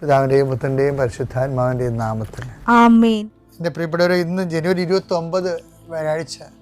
പിതാവിന്റെയും പുത്രന്റെയും പരിശുദ്ധാത്മാവിന്റെയും നാമത്തിൽ. ആമേൻ. എന്റെ പ്രിയപ്പെട്ടവരെ ഇന്ന് ജനുവരി ഇരുപത്തി ഒമ്പത് വ്യാഴാഴ്ച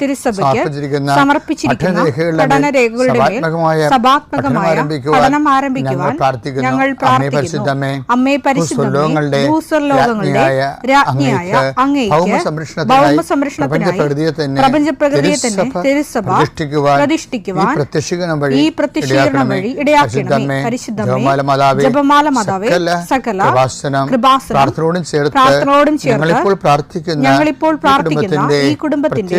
തിരുസഭയ്ക്ക് സമർപ്പിച്ചിരിക്കുന്ന പഠന രേഖകളുടെ സഭാത്മകമായ പഠനം ആരംഭിക്കുവാൻ ഞങ്ങൾ പ്രാർത്ഥിക്കുന്നു. അമ്മേ പരിശുദ്ധമേ, ഭൂസ്വർലോകങ്ങളുടെ രാജ്ഞിയായ അങ്ങേക്ക് ഭൗമസംരക്ഷണത്തിനായി പ്രപഞ്ചപ്രകൃതിയെ തന്നെ തിരുസഭ പ്രതിഷ്ഠിക്കുവാൻ ഈ പ്രത്യക്ഷീകരണം വഴി ഇടയാക്കണമേ. പരിശുദ്ധമേ ജപമാല മാതാവേ ജപമാല സകല കൃപാസനം കൃപാസനം പ്രാർത്ഥനയോടും ചേർത്ത് ഞങ്ങളിപ്പോൾ പ്രാർത്ഥിക്കുന്ന ഞങ്ങളിപ്പോൾ പ്രാർത്ഥിക്കുന്ന ഈ കുടുംബത്തിന്റെ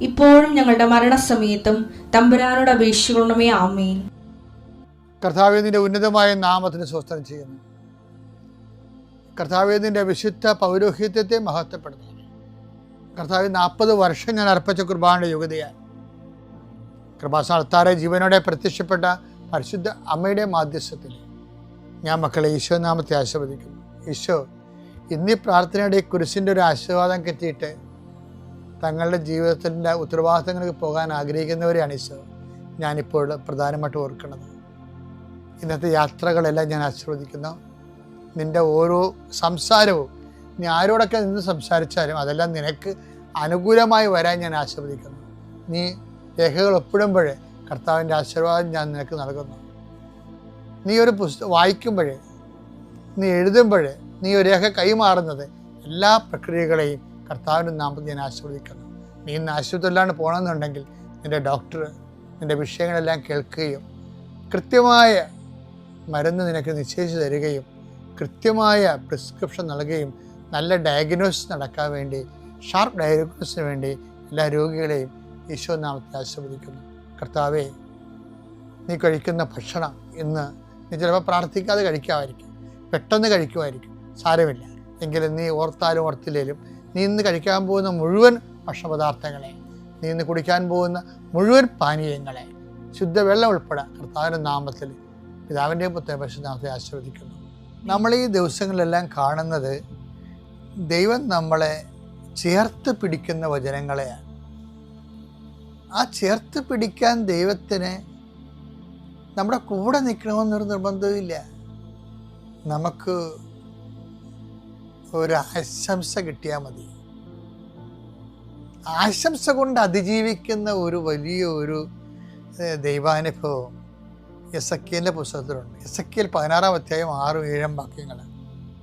ഇപ്പോഴും ഞങ്ങളുടെ മരണസമയത്തും തമ്പുരാനോട് അപേക്ഷിക്കണമേ ആമേൻ. കർത്താവേദിന്റെ ഉന്നതമായ നാമത്തിന് സ്വസ്ഥം ചെയ്യുന്നു. കർത്താവേദിന്റെ വിശുദ്ധ പൗരോഹിത്യത്തെ മഹത്വപ്പെടുത്തുന്നു. കർത്താവ് നാൽപ്പത് വർഷം ഞാൻ അർപ്പിച്ച കുർബാനയുടെ യോഗ്യതയാണ് കൃപാസ്ഥാനത്താറെ ജീവനോടെ പ്രത്യക്ഷപ്പെട്ട പരിശുദ്ധ അമ്മയുടെ മാധ്യസ്ഥത്തിൽ ഞാൻ മക്കളെ ഈശോ നാമത്തെ ആശീർവദിക്കുന്നു. ഈശോ ഇന്നീ പ്രാർത്ഥനയുടെ കുരിശിന്റെ ഒരു ആശീർവാദം കിട്ടിയിട്ട് തങ്ങളുടെ ജീവിതത്തിന്റെ ഉത്തരവാദിത്തങ്ങൾക്ക് പോകാൻ ആഗ്രഹിക്കുന്നവരെയാണ് ഈശോ. ഞാനിപ്പോൾ പ്രധാനമായിട്ട് ഓർക്കുന്നത്. ഇന്നത്തെ യാത്രകളെല്ലാം ഞാൻ ആസ്വദിക്കുന്നു നിന്റെ ഓരോ സംസാരവും നീ ആരോടൊക്കെ നിന്ന് സംസാരിച്ചാലും അതെല്ലാം നിനക്ക് അനുകൂലമായി വരാൻ ഞാൻ ആസ്വദിക്കുന്നു നീ രേഖകൾ ഒപ്പിടുമ്പോഴേ കർത്താവിന്റെ ആശീർവാദം ഞാൻ നിനക്ക് നൽകുന്നു. നീ ഒരു പുസ്തകം വായിക്കുമ്പോഴേ നീ എഴുതുമ്പോഴേ നീ ഒരു രേഖ കൈമാറുന്നത് എല്ലാ പ്രക്രിയകളെയും കർത്താവിന്റെ നാമത്തിൽ ഞാൻ ആസ്വദിക്കുന്നു നീ ഇന്ന് ആശുപത്രിയിലാണ് പോകണമെന്നുണ്ടെങ്കിൽ നിന്റെ ഡോക്ടർ നിന്റെ വിഷയങ്ങളെല്ലാം കേൾക്കുകയും കൃത്യമായ മരുന്ന് നിനക്ക് നിശ്ചയിച്ചു തരികയും കൃത്യമായ പ്രിസ്ക്രിപ്ഷൻ നൽകുകയും നല്ല ഡയഗ്നോസിസ് നടക്കാൻ വേണ്ടി ഷാർപ്പ് ഡയഗ്നോസിന് വേണ്ടി എല്ലാ രോഗികളെയും ഈശോ നാമത്തിൽ ആശീർവദിക്കുന്നു. കർത്താവേ നീ കഴിക്കുന്ന ഭക്ഷണം ഇന്ന് നീ ചിലപ്പോൾ പ്രാർത്ഥിക്കാതെ കഴിക്കാമായിരിക്കും. പെട്ടെന്ന് കഴിക്കുമായിരിക്കും. സാരമില്ല. എങ്കിലും നീ ഓർത്താലും ഓർത്തില്ലേലും നീ ഇന്ന് കഴിക്കാൻ പോകുന്ന മുഴുവൻ ഭക്ഷണപദാർത്ഥങ്ങളെ നീ ഇന്ന് കുടിക്കാൻ പോകുന്ന മുഴുവൻ പാനീയങ്ങളെ ശുദ്ധവെള്ളം ഉൾപ്പെടെ കർത്താവിന്റെ നാമത്തിൽ പിതാവിന്റെ പുത്ര പരിശുദ്ധാമത്തെ ആശീർവദിക്കുന്നു. നമ്മൾ ഈ ദിവസങ്ങളിലെല്ലാം കാണുന്നത് ദൈവം നമ്മളെ ചേർത്ത് പിടിക്കുന്ന വചനങ്ങളെയാണ്. ആ ചേർത്ത് പിടിക്കാൻ ദൈവത്തിന് നമ്മുടെ കൂടെ നിൽക്കണമെന്നൊരു നിർബന്ധമില്ല നമുക്ക് ഒരു ആശംസ കിട്ടിയാൽ മതി. ആശംസ കൊണ്ട് അതിജീവിക്കുന്ന ഒരു വലിയ ഒരു ദൈവാനുഭവം എസ് എക്കിയലിന്റെ പുസ്തകത്തിലുണ്ട്. എസ് എക്കിയൽ പതിനാറാം അധ്യായം ആറും ഏഴും വാക്യങ്ങൾ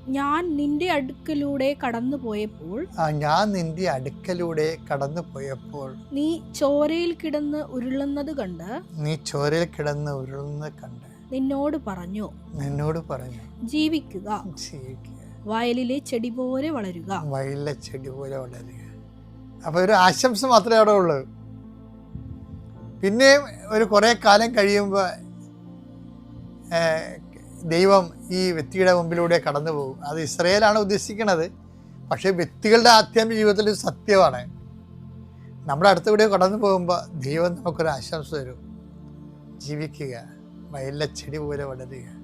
ഞാൻ നിന്റെ അടുക്കലൂടെ കടന്നു പോയപ്പോൾ ആ ഞാൻ നിന്റെ അടുക്കലൂടെ കടന്നു പോയപ്പോൾ നീ ചോരയിൽ കിടന്ന് ഉരുളുന്നത് കണ്ട് നീ ചോരയിൽ കിടന്ന് ഉരുളുന്നത് കണ്ട് നിന്നോട് പറഞ്ഞു നിന്നോട് പറഞ്ഞു ജീവിക്കുക. ജീവിക്കുക. വയലിലെ ചെടി പോലെ വളരുക. വയലിലെ ചെടി പോലെ വളരുക. അപ്പോൾ ഒരു ആശംസ മാത്രമേ അവിടെ ഉള്ളൂ. പിന്നെ ഒരു കുറേ കാലം കഴിയുമ്പോൾ ദൈവം ഈ വ്യക്തിയുടെ മുമ്പിലൂടെ കടന്നു പോകും. അത് ഇസ്രയേലാണ് ഉദ്ദേശിക്കുന്നത്. പക്ഷേ വ്യക്തികളുടെ ആത്മീയ ജീവിതത്തിൽ സത്യമാണ്. നമ്മുടെ അടുത്തുകൂടെ കടന്നു പോകുമ്പോൾ ദൈവം നമുക്കൊരു ആശംസ തരും. ജീവിക്കുക. വയലിലെ ചെടി പോലെ വളരുക.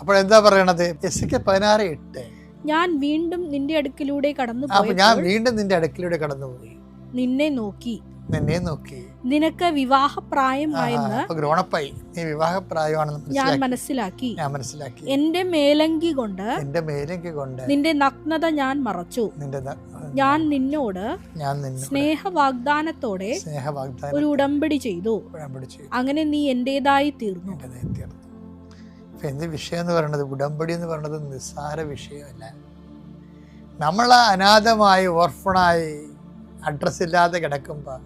അപ്പോഴെന്താ പറയണത്? എസ് പതിനാറ് എട്ട്. ഞാൻ വീണ്ടും നിന്റെ അടുക്കിലൂടെ കടന്നു അപ്പൊ ഞാൻ വീണ്ടും നിന്റെ അടുക്കിലൂടെ കടന്നുപോയി. നിന്നെ നോക്കി. നിന്നെ നോക്കി. നിനക്ക് വിവാഹപ്രായമായെന്ന് ഗ്രോണപ്പായി. നീ വിവാഹപ്രായമാണെന്ന് ഞാൻ മനസ്സിലാക്കി. ഞാൻ മനസ്സിലാക്കി. എന്റെ മേലങ്കി കൊണ്ട് എന്റെ മേലങ്കി കൊണ്ട് നിന്റെ നഗ്നത ഞാൻ മറച്ചു. നിന്റെ ഞാൻ നിന്നോട് ഞാൻ സ്നേഹ വാഗ്ദാനത്തോടെ സ്നേഹ വാഗ്ദാനം ഒരു ഉടമ്പടി ചെയ്തു. ഉടമ്പടി ചെയ്തു. അങ്ങനെ നീ എന്റേതായി തീർന്നു. നേർത്തിയാണ് അപ്പൊ എന്ത് വിഷയം എന്ന് പറയുന്നത് ഉടമ്പടി എന്ന് പറയുന്നത് നിസ്സാര വിഷയമല്ല. നമ്മൾ അനാഥമായി ഓർഫണായി അഡ്രസ് ഇല്ലാതെ കിടക്കുമ്പോൾ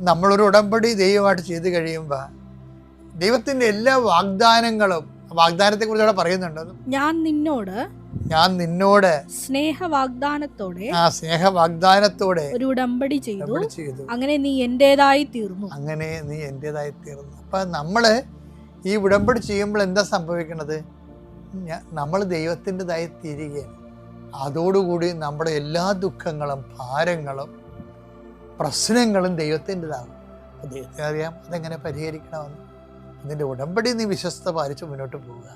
നമ്മളൊരു ഉടമ്പടി ദൈവമായിട്ട് ചെയ്ത് കഴിയുമ്പോൾ ദൈവത്തിന്റെ എല്ലാ വാഗ്ദാനങ്ങളും വാഗ്ദാനത്തെ കുറിച്ച് അവിടെ പറയുന്നുണ്ട്? ഞാൻ നിന്നോട് ഞാൻ നിന്നോട് സ്നേഹ വാഗ്ദാനത്തോടെ ആ സ്നേഹ വാഗ്ദാനത്തോടെ ഒരു ഉടമ്പടി ചെയ്തു. അങ്ങനെ നീ എന്റേതായി തീർന്നു. അങ്ങനെ നീ എന്റെതായി തീർന്നു. അപ്പൊ നമ്മൾ ഈ ഉടമ്പടി ചെയ്യുമ്പോൾ എന്താ സംഭവിക്കുന്നത് നമ്മൾ ദൈവത്തിന്റെതായി തീരുകയാണ്. അതോടുകൂടി നമ്മുടെ എല്ലാ ദുഃഖങ്ങളും ഭാരങ്ങളും പ്രശ്നങ്ങളും ദൈവത്തിന്റെതാണ്. ദൈവത്തെ അറിയാം അതെങ്ങനെ പരിഹരിക്കണമെന്ന്. ഇതിന്റെ ഉടമ്പടി നീ വിശ്വസ്ത പാലിച്ച് മുന്നോട്ട് പോവുക.